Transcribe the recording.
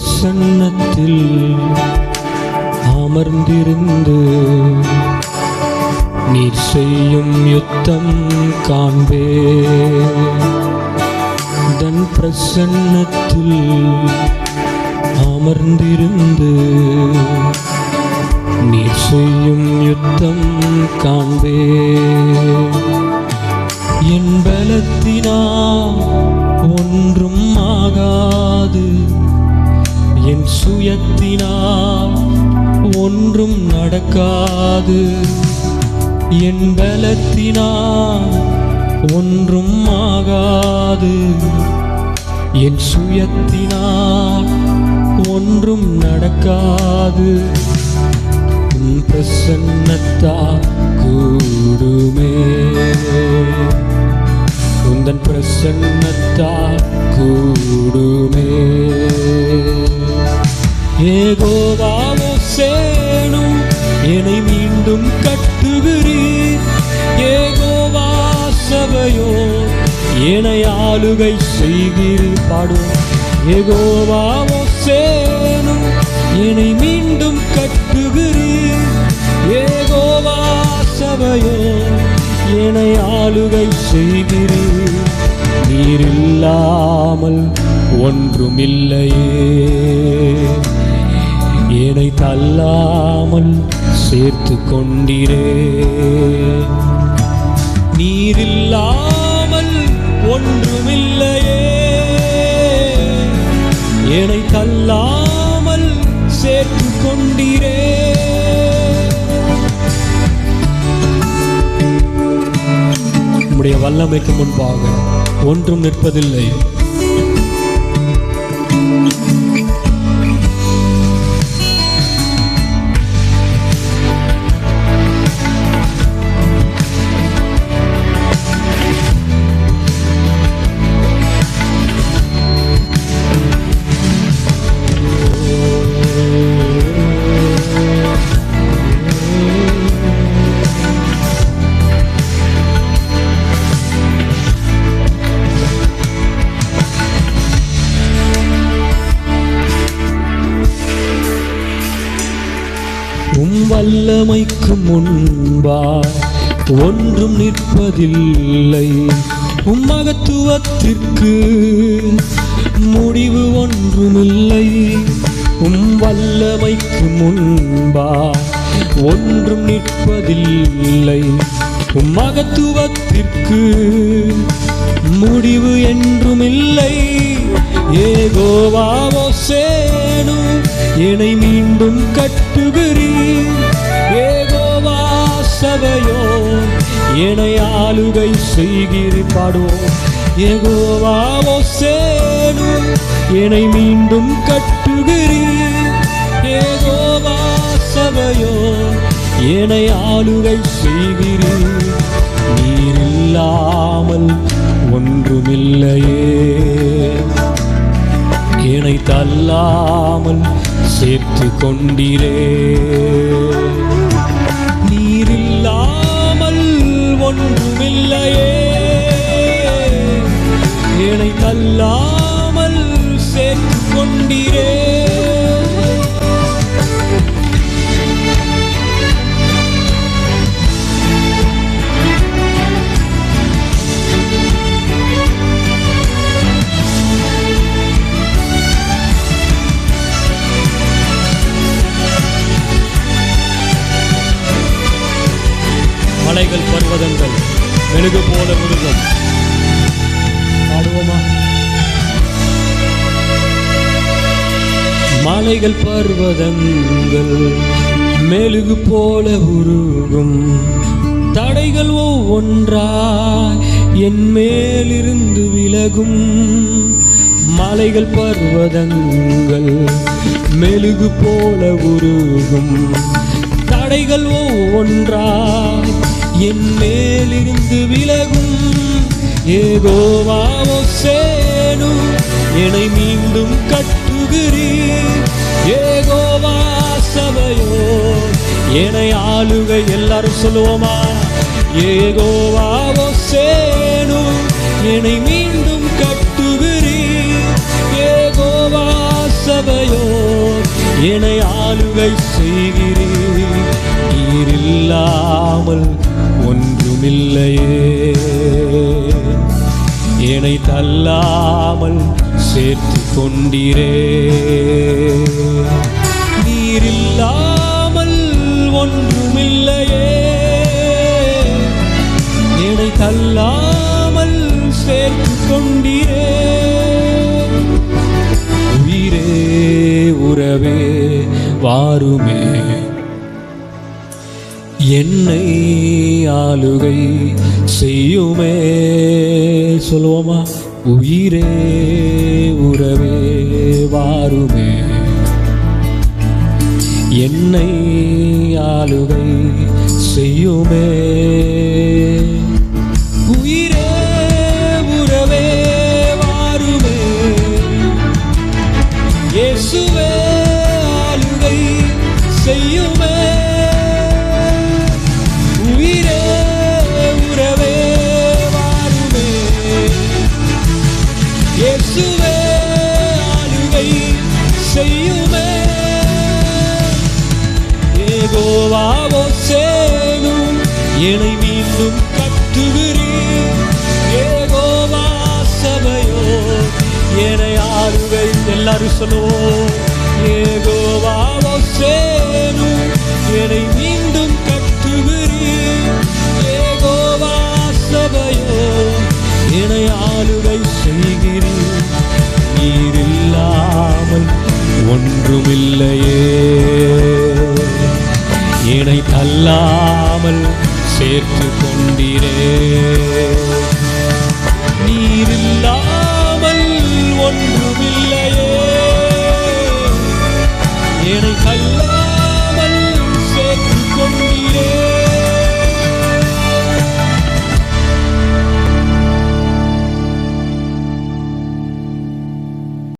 பிரசன்னத்தில் அமர்ந்திருந்து நீர் செய்யும் யுத்தம் காண்பே. தன் பிரசன்னத்தில் அமர்ந்திருந்து சுயத்தினால் ஒன்றும் நடக்காது. என் பலத்தினால் ஒன்றும் ஆகாது. என் சுயத்தினால் ஒன்றும் நடக்காது. உன் பிரசன்னத்தா கூடுமே. உந்தன் பிரசன்னத்தா கூடுமே. ஏகோவாவோ சேனும் என்னை மீண்டும் கட்டுகிறீர். ஏகோவா சபையோ என்னை ஆளுகை செய்கிறீர் பாடும் ஏகோவாவோ சேனும் என்னை மீண்டும் கட்டுகிறீர். ஏகோவா சபையோ என்னை ஆளுகை செய்கிறீர். நீர் இல்லாமல் ஒன்றுமில்லையே. என்னை தள்ளாமல் சேர்த்து கொண்டிரே. நீரில்லாமல் ஒன்றுமில்லையே. என்னை தள்ளாமல் சேர்த்து கொண்டிரே. உம்முடைய வல்லமைக்கு முன்பாக ஒன்றும் நிற்பதில்லை. வல்லமைக்கு முன்பாய் ஒன்றும் நிற்பதில்லை. உம் மகத்துவத்திற்கு முடிவு ஒன்றுமில்லை. உம் வல்லமைக்கு முன்பாய் ஒன்றும் நிற்பதில்லை. உம் மகத்துவத்திற்கு முடிவு என்றுமில்லை. ஏகோவாவோ சேனும் என்னை மீண்டும் கட்டுகிறீர். சபையோ என்னை ஆளுகை செய்கிறீர் பாடுவோம் ஏகோவாவோ சேனு என்னை மீண்டும் கட்டுகிறீர். ஏகோவா சபையோ என்னை ஆளுகை செய்கிறீர். நீர் இல்லாமல் ஒன்றுமில்லையே. என்னை தள்ளாமல் சேர்த்து கொண்டீரே இல்லையே. என்னை தள்ளாமல் சேர்த்து கொண்டீரே மலைகள் பர்வதங்கள். மெழுகு போல உருகும் பாடுவோமா? மலைகள் பர்வதங்கள் மெழுகு போல உருகும். தடைகள் ஒவ்வொன்றாய் என் மேலிருந்து விலகும். மலைகள் பர்வதங்கள் மெழுகு போல உருகும். தடைகள் ஒவ்வொன்றாய் என் மேலிருந்து விலகும். ஏகோவாவோ சேனு என்னை மீண்டும் கட்டுகிறீர். ஏகோவா சபையோ என்னை ஆளுகை எல்லாரும் சொல்லுவோமா? ஏகோவாவோ சேனு என்னை மீண்டும் கட்டுகிறீர். ஏகோவா சபையோ என்னை ஆளுகை செய்கிறீர். நீர் இல்லையே ஒன்றுமில்லையே. என்னை தள்ளாமல் சேர்த்து கொண்டீரே நீரில்லாமல் ஒன்றுமில்லையே. என்னை தள்ளாமல் சேர்த்து கொண்டீரே உயிரே உறவே வாருமே. என்னை ஆளுகை செய்யுமே சொல்லுவோமா? உயிரே உறவே வாருமே. என்னை ஆளுகை செய்யுமே என்னை மீண்டும் கட்டுகிறீர் ஏகோவா சபையோ என்னை ஆளுகை எல்லாரும் சொல்லுவோம். ஏகோவாவோ சேனும் என்னை மீண்டும் கட்டுகிறீர் ஏகோவா சபையோ என்னை ஆளுகை செய்கிறீர் நீரில்லாமல் ஒன்றுமில்லையே. என்னை தள்ளா கொண்டீர்